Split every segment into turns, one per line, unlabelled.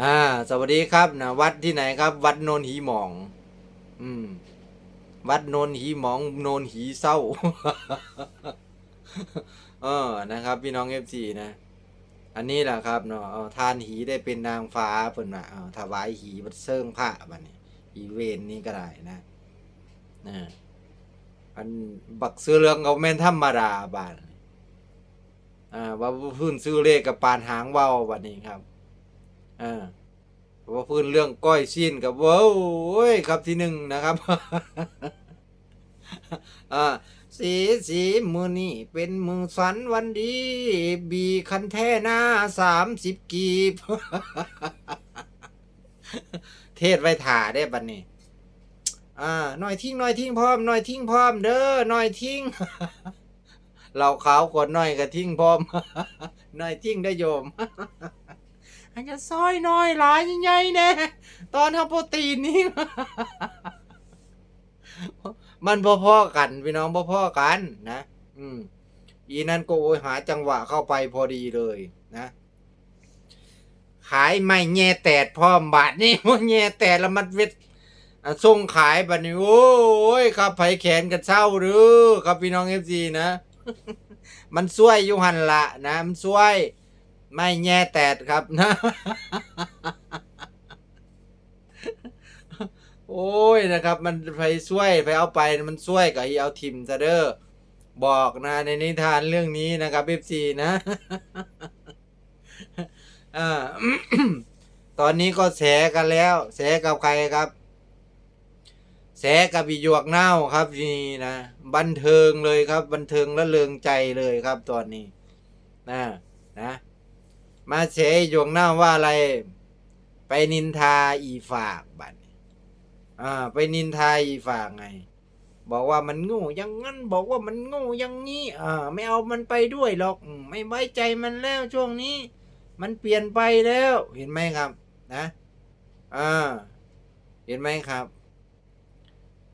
อ่า สวัสดีครับนะวัดที่ไหนครับ วัดโนนหีหมอง อืม วัดโนนหีหมองโนนหีเศร้า เออนะครับ พี่น้องเอฟซีนะ อันนี้แหละครับเนาะทานหีได้เป็นนางฟ้าเพิ่นว่าเอาถวายหีบัดเซิงพระบัดนี้อีเวนนี่ก็ได้นะนะอันบักซื้อเรื่องเขาแม่นธรรมดาบาดนี้อ่าว่าพื้นซื้อเลขกับปานหางว้าวบัดนี้ครับ อ่าว่าพื้นเรื่องก้อยชินกับว้าโอ้ยครับที่หนึ่งนะครับอ่าสีสีมือนี่เป็นมือสันวันดี บีคันแท่หน้าสามสิบกีบ เทศไว้ถ่าได้บัดนี้อ่าหน่อยทิ้งหน่อยทิ้งพร้อมหน่อยทิ้งพร้อมเด้อหน่อยทิ้งเราขาวกดหน่อยก็ทิ้งพร้อมหน่อยทิ้งได้โยม อันจะซอยน้อยหลายใหญ่แน่ตอนทำโปรตีนนี่ มันพ่อๆกันพี่น้องพ่อๆกันนะ อืมอีนั่นก็โอยหาจังหวะเข้าไปพอดีเลยนะ ขายไม่แง่แตดพร้อมบาทนี่ว่าแง่แตดแล้วมันเวทส่งขายบัดนี้โอ้ยครับไผแขนกันเศร้าหรือครับพี่น้องเอฟซีนะ มันซวยยู่หันละนะ มันซวย ไม่แง่แตดครับนะ โอ้ยนะครับ มันไปช่วยไปเอาไปมันช่วยกับอีเอาทิมซะเด้อบอกนะในนิทานเรื่องนี้นะครับเอฟซีนะอ่าตอนนี้ก็แสกันแล้วแสกับใครครับแสกับอีหยวกเน่าครับนี่นะบันเทิงเลยครับ บันเทิงและเริงใจเลยครับตอนนี้นะนะ มาเฉยหยวกเน่าว่าอะไร ไปนินทาอีฝากบัดนี้อ่า ไปนินทาอีฝากไง บอกว่ามันโงูอยังงั้น บอกว่ามันโงูอยังนี้ อ่า ไม่เอามันไปด้วยหรอกไม่ไว้ใจมันแล้วช่วงนี้ มันเปลี่ยนไปแล้ว เห็นไหมครับ นะอ่าเห็นไหมครับ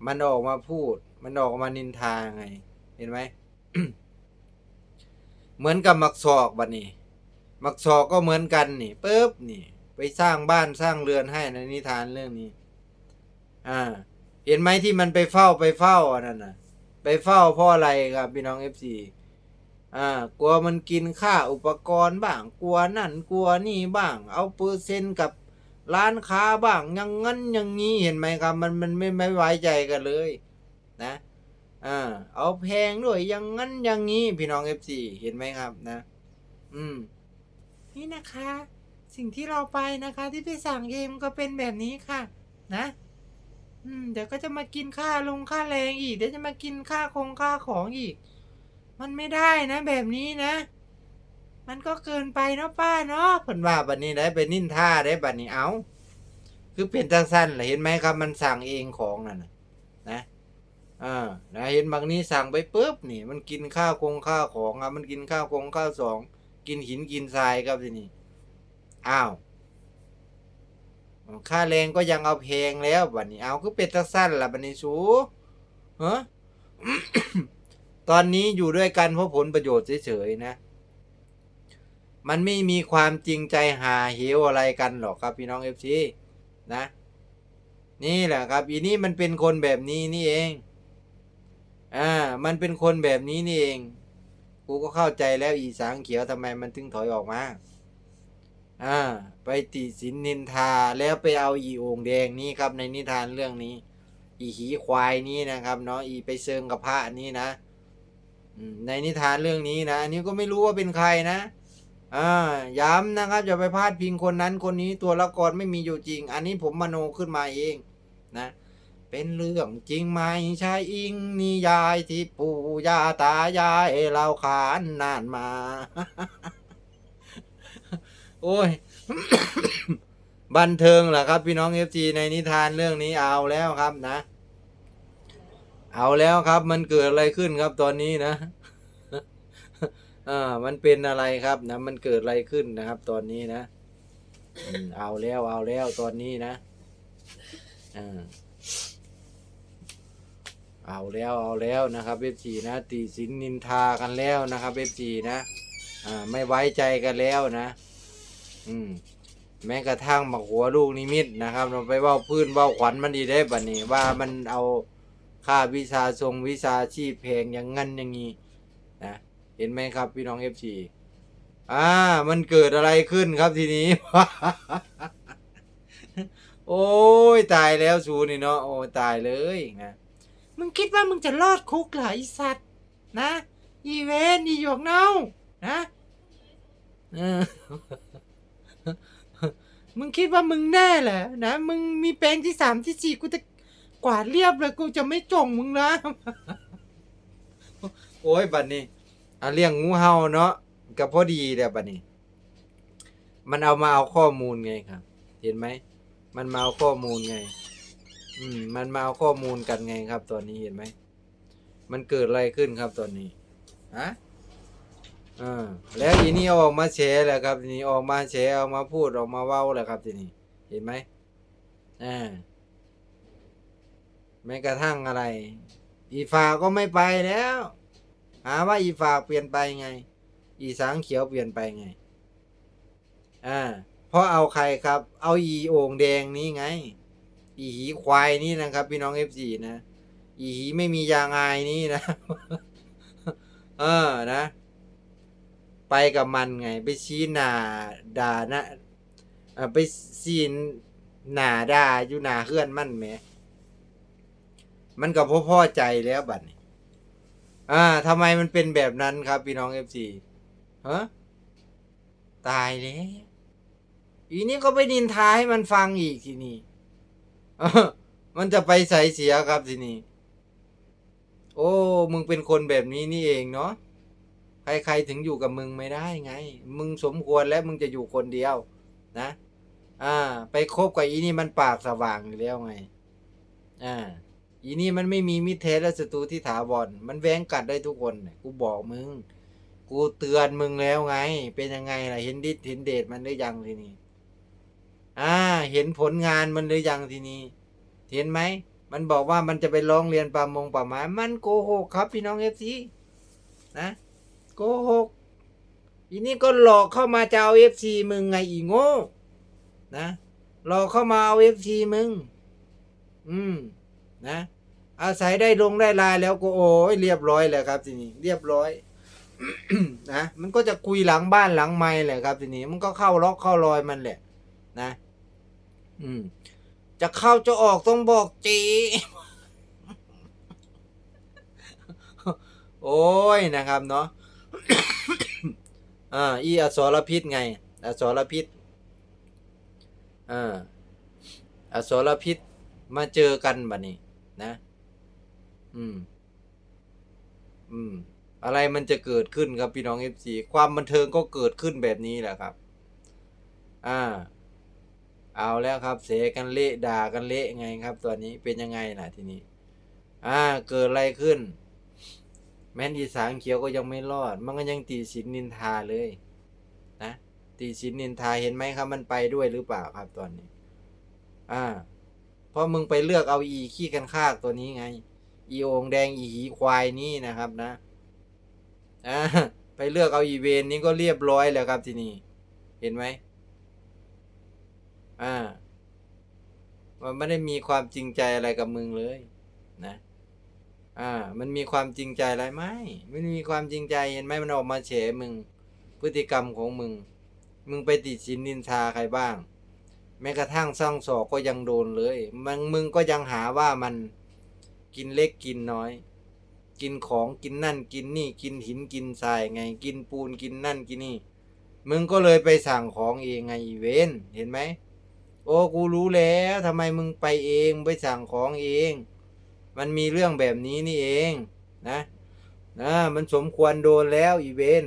มันออกมาพูด มันออกมานินทาไง เห็นไหม เหมือนกับมักศอกบัดนี้ มักศอกก็เหมือนกันนี่ปุ๊บนี่ ไปสร้างบ้านสร้างเรือนให้ในนิทานเรื่องนี้ อ่า เห็นไหมที่มันไปเฝ้าไปเฝ้าอันนั้นน่ะไปเฝ้าเพราะอะไรครับพี่น้องเอฟซีอ่ากลัวมันกินค่าอุปกรณ์บ้างกลัวนั่นกลัวนี่บ้าง เอาเปอร์เซ็นต์กับร้านค้าบ้างอยังงั้นอย่างนี้เห็นไหมครับ มันมันไม่ไม่ไว้ใจกันเลย นะอ่าเอาแพงด้วยอยังงั้นอย่างนี้พี่น้องเอฟซีเห็นไหมครับนะ อืม นี่นะคะ สิ่งที่เราไปนะคะที่ไปสั่งเองก็เป็นแบบนี้ค่ะ นะ อืม เดี๋ยวก็จะมากินค่าลงค่าแรงอีก เดี๋ยวจะมากินค่าคงค่าของอีก มันไม่ได้นะ แบบนี้นะ มันก็เกินไปเนาะป้าเนาะผลว่าบัดนี้ได้เป็นนินท่าได้บัดนี้เอาคือเป็นจังสั้นเหรอเห็นไหมครับ มันสั่งเองของนั่นนะนะอ่านะเห็นบางนี้สั่งไปปุ๊บนี่ มันกินข้าวคงข้าวของอะมันกินข้าวคงข้าวสอง กินหินกินทรายครับทีนี้อ้าวค่าแรงก็ยังเอาเพงแล้วบัดนี้เอาคือเป็ดตักสั้นล่ะบัดนี้สูฮะตอนนี้อยู่ด้วยกันเพราะผลประโยชน์เฉยๆนะ มันไม่มีความจริงใจหาเหวอะไรกันหรอกครับพี่น้องเอฟซีนะ นี่แหละครับอีนี่มันเป็นคนแบบนี้นี่เอง อ่า มันเป็นคนแบบนี้นี่เอง กูก็เข้าใจแล้วอีสางเขียวทำไมมันถึงถอยออกมา อ่า ไปติสินนินทาแล้วไปเอาอีโอ่งแดงนี้ครับในนิทานเรื่องนี้ อีหีควายนี้นะครับเนาะอีไปเซิงกับพระนี้นะในนิทานเรื่องนี้นะอันนี้ก็ไม่รู้ว่าเป็นใครนะอ่าย้ำนะครับอย่าไปพาดพิงคนนั้นคนนี้ตัวละครไม่มีอยู่จริง อันนี้ผมมโนขึ้นมาเอง นะ เป็นเรื่องจริงไหมใช่อิงนิยายที่ปู่ย่าตายายเราขานนานมา โอ้ย บันเทิงเหรอครับ พี่น้องเอฟซีในนิทานเรื่องนี้เอาแล้วครับนะ เอาแล้วครับ มันเกิดอะไรขึ้นครับตอนนี้นะอ่ามันเป็นอะไรครับนะ มันเกิดอะไรขึ้นนะครับ ตอนนี้นะเอาแล้วเอาแล้วตอนนี้นะอ่า เอาแล้วเอาแล้วนะครับเอฟซีนะตีสินนินทากันแล้วนะครับเอฟซีนะอ่าไม่ไว้ใจกันแล้วนะอืมแม้กระทั่งบักหัวลูกนิมิตนะครับเราไปว่าพื้นว่าขวัญมันดีได้บัดนี้ว่ามันเอาค่าวิชาทรงวิชาชีพแพงอย่างงั้นอย่างนี้นะเห็นไหมครับพี่น้องเอฟซีอ่า มันเกิดอะไรขึ้นครับทีนี้ โอ้ยตายแล้วสูนี่เนาะโอ้ตายเลยนะ มึงคิดว่ามึงจะรอดคุกเหรอไอสัตว์ นะ อีเวนอีหยกเน่านะเออมึงคิดว่ามึงแน่เหรอนะ มึงมีแปลงที่สามที่สี่กูจะกวาดเรียบเลยกูจะไม่จงมึงนะ โอ้ยบัดนี้อะเลี้ยงงูเห่าเนาะกับพอดีแหละบัดนี้ มันเอามาเอาข้อมูลไงครับ เห็นไหม มันมาเอาข้อมูลไง อืม มันมาเอาข้อมูลกันไงครับ ตอนนี้เห็นไหม มันเกิดอะไรขึ้นครับตอนนี้ฮะอ่าแล้วอีนี่ออกมาแฉแหละครับทีนี้ออกมาแฉออกมาพูดออกมาเว้าแหละครับทีนี้เห็นไหมอ่าแม้กระทั่งอะไร อีฝาก็ไม่ไปแล้ว หาว่าอีฝาเปลี่ยนไปไง อีสางเขียวเปลี่ยนไปไงอ่าเพราะเอาใครครับ เอาอีโอ่งแดงนี้ไง อีหีควายนี่นะครับ พี่น้องเอฟซีนะ อีหีไม่มียางอายนี่นะ เออนะ ไปกับมันไง ไปชี้หนาด่านะเออไปซีนหนาด่าอยู่หนาเฮื่อนมั่นแหมมันก็พ่อพ่อใจแล้วบัดนี้อ่าทำไมมันเป็นแบบนั้นครับ พี่น้องเอฟซีฮะตายแล้วอีนี่ก็ไปนินทาให้มันฟังอีกทีนี้ มันจะไปใส่เสียครับทีนี้ โอ้ มึงเป็นคนแบบนี้นี่เองเนาะ ใครๆถึงอยู่กับมึงไม่ได้ไง มึงสมควรแล้วมึงจะอยู่คนเดียว นะ อ่า ไปคบกับอีนี่มันปากสว่างอยู่แล้วไง อ่า อีนี่มันไม่มีมิตรแท้และศัตรูที่ถาวร มันแว้งกัดได้ทุกคน กูบอกมึง กูเตือนมึงแล้วไง เป็นยังไงล่ะ เห็นดิเห็นเดชมันหรือยังทีนี้ อ่า เห็นผลงานมันหรือยังทีนี้ เห็นไหม มันบอกว่ามันจะไปร้องเรียนป่ามงป่าไม้มันโกหกครับพี่น้องเอฟซีนะโกหกอีนี่ก็หลอกเข้ามาจะเอาเอฟซีมึงไงอีโง่นะหลอกเข้ามาเอาเอฟซีมึง อืม นะ อาศัยได้ลงได้ลายแล้วก็โอ้ยเรียบร้อยเลยครับทีนี้ เรียบร้อยนะมันก็จะคุยหลังบ้านหลังไม้แหละครับทีนี้มันก็เข้าล็อกเข้ารอยมันแหละ นะ อืม จะเข้าจะออกต้องบอกจี โอ้ยนะครับเนาะอ่าอีอสรพิษไงอสรพิษอ่าอสรพิษมาเจอกันบัดนี้ นะ อืม อืม อะไรมันจะเกิดขึ้นครับพี่น้องเอฟซีความบันเทิงก็เกิดขึ้นแบบนี้แหละครับ อ่า เอาแล้วครับ เสกันเละด่ากันเละไงครับตัวนี้เป็นยังไงล่ะทีนี้ อ่าเกิดอะไรขึ้น แม้นอีสางเขียวก็ยังไม่รอด มันก็ยังตีสินนินทาเลยนะตีสินนินทาเห็นไหมครับ มันไปด้วยหรือเปล่าครับตอนนี้ อ่าเพราะมึงไปเลือกเอาอีขี้กันคากตัวนี้ไง อีโองแดงอีหีควายนี่นะครับนะอ่าไปเลือกเอาอีเวนนี้ก็เรียบร้อยแล้วครับทีนี้เห็นไหม อ่า มันไม่ได้มีความจริงใจอะไรกับมึงเลย นะ อ่า มันมีความจริงใจอะไรไหมไม่มีความจริงใจเห็นไหมมันออกมาเฉมึง พฤติกรรมของมึง มึงไปติดสินนินทาใครบ้าง แม้กระทั่งสร้างศอกก็ยังโดนเลยมึงมึงก็ยังหาว่ามันกินเล็กกินน้อย กินของกินนั่นกินนี่ กินหินกินทรายไง กินปูนกินนั่นกินนี่ มึงก็เลยไปสั่งของเองไงอีเวนเห็นไหม โอ้กูรู้แล้วทำไมมึงไปเองไปสั่งของเอง มันมีเรื่องแบบนี้นี่เอง นะนะมันสมควรโดนแล้วอีเวน